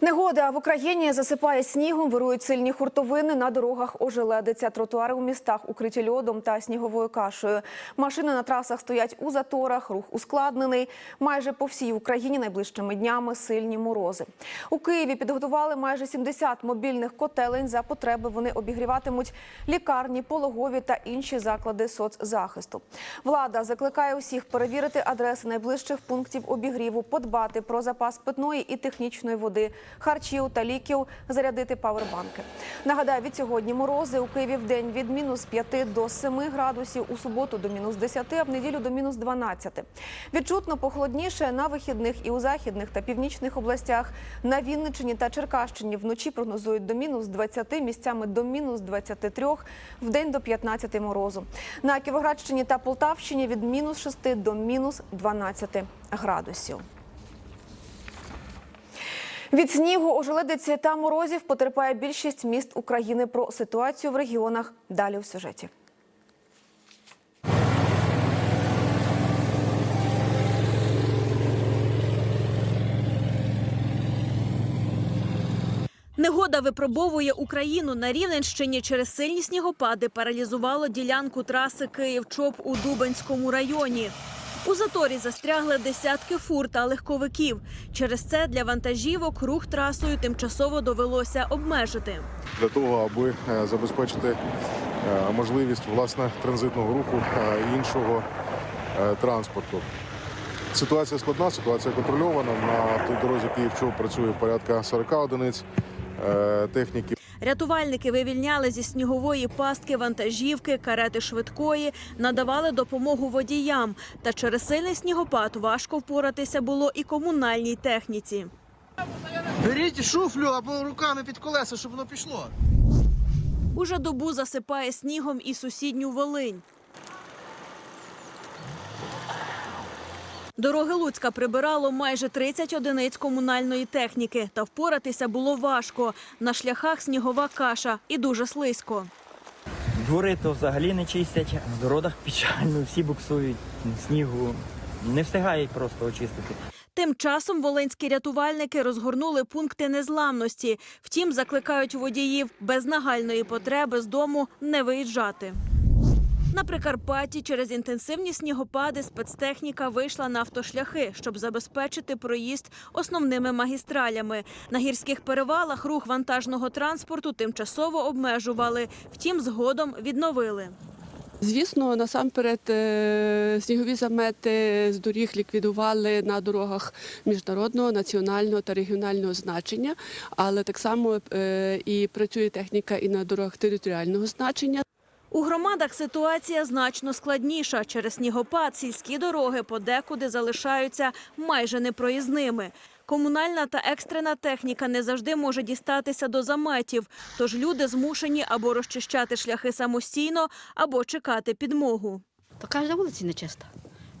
Негода в Україні засипає снігом, вирують сильні хуртовини на дорогах ожеледиця. Тротуари у містах укриті льодом та сніговою кашею. Машини на трасах стоять у заторах, рух ускладнений. Майже по всій Україні найближчими днями сильні морози. У Києві підготували майже 70 мобільних котелень. За потреби вони обігріватимуть лікарні, пологові та інші заклади соцзахисту. Влада закликає усіх перевірити адреси найближчих пунктів обігріву, подбати про запас питної і технічної води, харчів та ліків, зарядити павербанки. Нагадаю, від сьогодні морози у Києві в день від мінус 5 до 7 градусів, у суботу до мінус 10, а в неділю до мінус 12. Відчутно похолодніше на вихідних і у західних та північних областях. На Вінниччині та Черкащині вночі прогнозують до мінус 20, місцями до мінус 23, в день до 15 морозу. На Кіровоградщині та Полтавщині від мінус 6 до мінус 12 градусів. Від снігу, ожеледиці та морозів потерпає більшість міст України. Про ситуацію в регіонах далі у сюжеті. Негода випробовує Україну на Рівненщині через сильні снігопади. Паралізувало ділянку траси Київ-Чоп у Дубенському районі. У заторі застрягли десятки фур та легковиків. Через це для вантажівок рух трасою тимчасово довелося обмежити. для того, аби е, забезпечити е, можливість власне транзитного руху е, іншого транспорту. Ситуація складна, ситуація контрольована. На той дорозі Київ-Чоп працює порядка 40 одиниць техніки. Рятувальники вивільняли зі снігової пастки вантажівки, карети швидкої, надавали допомогу водіям. Та через сильний снігопад важко впоратися було і комунальній техніці. Беріть шуфлю або руками під колеса, щоб воно пішло. Уже добу засипає снігом і сусідню Волинь. Дороги Луцька прибирало майже 30 одиниць комунальної техніки. Та впоратися було важко. На шляхах снігова каша і дуже слизько. Двори то взагалі не чистять, в дорогах печально, всі буксують, снігу. Не встигають просто очистити. Тим часом волинські рятувальники розгорнули пункти незламності. Втім, закликають водіїв без нагальної потреби з дому не виїжджати. На Прикарпатті через інтенсивні снігопади спецтехніка вийшла на автошляхи, щоб забезпечити проїзд основними магістралями. На гірських перевалах рух вантажного транспорту тимчасово обмежували, втім, згодом відновили. Звісно, насамперед е, снігові замети з доріг ліквідували на дорогах міжнародного, національного та регіонального значення, але так само е, і працює техніка і на дорогах територіального значення. У громадах ситуація значно складніша. Через снігопад сільські дороги подекуди залишаються майже непроїзними. Комунальна та екстрена техніка не завжди може дістатися до заметів, тож люди змушені або розчищати шляхи самостійно, або чекати підмогу. То кожна вулиця нечиста.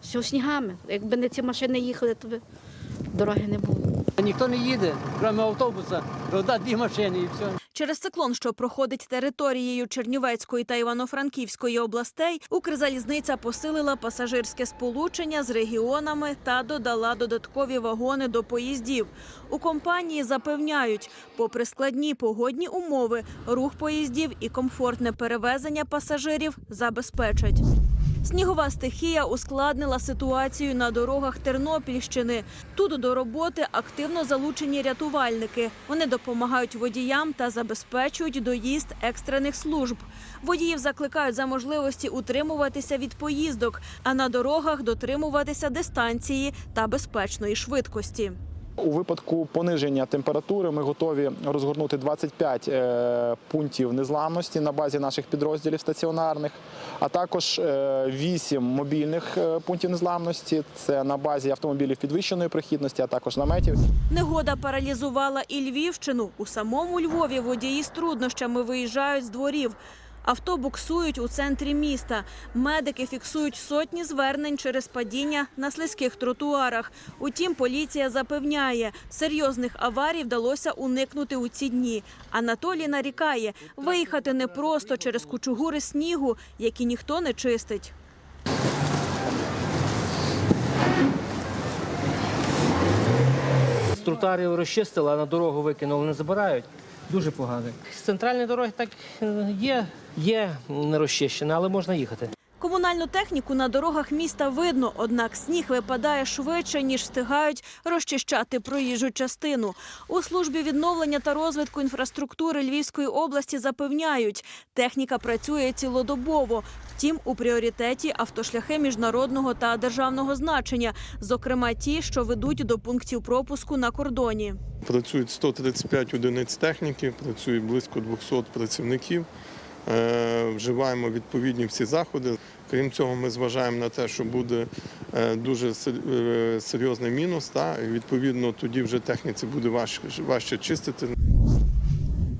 Все снігами. Якби не ці машини їхали, то би дороги не було. Ніхто не їде, крім автобуса, одна дві машини і все. Через циклон, що проходить територією Чернівецької та Івано-Франківської областей, Укрзалізниця посилила пасажирське сполучення з регіонами та додала додаткові вагони до поїздів. У компанії запевняють, попри складні погодні умови, рух поїздів і комфортне перевезення пасажирів забезпечать. Снігова стихія ускладнила ситуацію на дорогах Тернопільщини. Тут до роботи активно залучені рятувальники. Вони допомагають водіям та забезпечують доїзд екстрених служб. Водіїв закликають за можливості утримуватися від поїздок, а на дорогах дотримуватися дистанції та безпечної швидкості. У випадку пониження температури ми готові розгорнути 25 е, пунктів незламності на базі наших підрозділів стаціонарних, а також е, 8 мобільних е, пунктів незламності. Це на базі автомобілів підвищеної прохідності, а також наметів. Негода паралізувала і Львівщину. У самому Львові водії з труднощами виїжджають з дворів. Авто буксують у центрі міста. Медики фіксують сотні звернень через падіння на слизьких тротуарах. Утім, поліція запевняє, серйозних аварій вдалося уникнути у ці дні. Анатолій нарікає, виїхати непросто через кучугури снігу, які ніхто не чистить. тротуарів розчистили, а на дорогу викинули, не забирають. Дуже погано. З центральної дороги так е, є, є не розчищена, але можна їхати. Комунальну техніку на дорогах міста видно, однак сніг випадає швидше, ніж встигають розчищати проїжджу частину. У службі відновлення та розвитку інфраструктури Львівської області запевняють, техніка працює цілодобово. Втім, у пріоритеті автошляхи міжнародного та державного значення, зокрема ті, що ведуть до пунктів пропуску на кордоні. Працюють 135 одиниць техніки, працює близько 200 працівників. Е, Вживаємо відповідні всі заходи. Крім цього, ми зважаємо на те, що буде е, дуже е, серйозний мінус. Та, і відповідно, тоді вже техніці буде важче, важче чистити.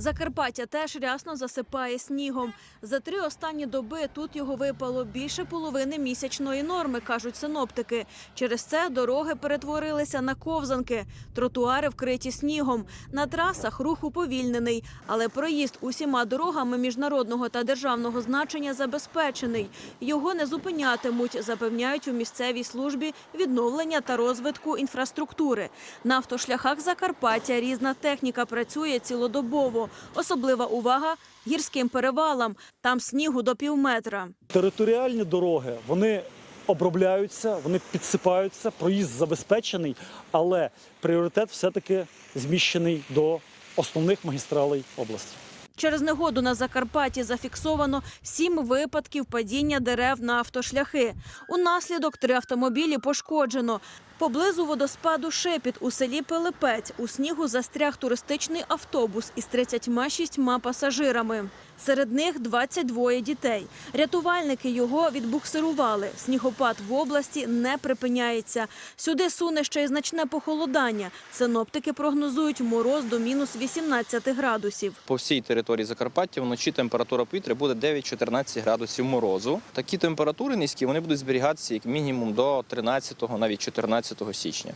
Закарпаття теж рясно засипає снігом. За три останні доби тут його випало більше половини місячної норми, кажуть синоптики. Через це дороги перетворилися на ковзанки, тротуари вкриті снігом. На трасах рух уповільнений, але проїзд усіма дорогами міжнародного та державного значення забезпечений. Його не зупинятимуть, запевняють у місцевій службі відновлення та розвитку інфраструктури. На автошляхах Закарпаття різна техніка працює цілодобово. Особлива увага гірським перевалам. Там снігу до півметра. Територіальні дороги вони обробляються, вони підсипаються, проїзд забезпечений, але пріоритет все-таки зміщений до основних магістралей області. Через негоду на Закарпатті зафіксовано сім випадків падіння дерев на автошляхи. Унаслідок три автомобілі пошкоджено. Поблизу водоспаду Шепіт у селі Пилипець у снігу застряг туристичний автобус із 36 пасажирами. Серед них 22 дітей. Рятувальники його відбуксирували. Снігопад в області не припиняється. Сюди суне ще й значне похолодання. Синоптики прогнозують мороз до мінус 18 градусів. По всій території Закарпаття вночі температура повітря буде 9-14 градусів морозу. Такі температури низькі вони будуть зберігатися як мінімум до 13, навіть 14 січня.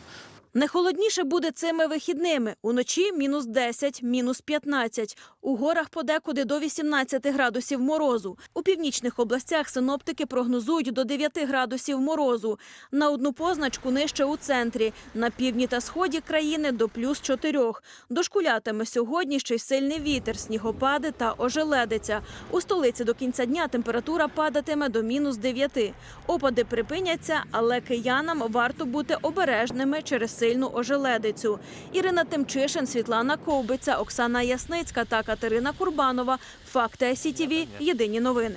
Не холодніше буде цими вихідними. Уночі мінус 10, мінус 15. У горах подекуди до 18 градусів морозу. У північних областях синоптики прогнозують до 9 градусів морозу. На одну позначку нижче у центрі. На півдні та сході країни до плюс 4. Дошкулятиме сьогодні ще й сильний вітер, снігопади та ожеледиця. У столиці до кінця дня температура падатиме до мінус 9. Опади припиняться, але киянам варто бути обережними через сильну ожеледицю. Ірина Тимчишин, Світлана Ковбиця, Оксана Ясницька та Катерина Курбанова. Факти СІТІВІ. Єдині новини.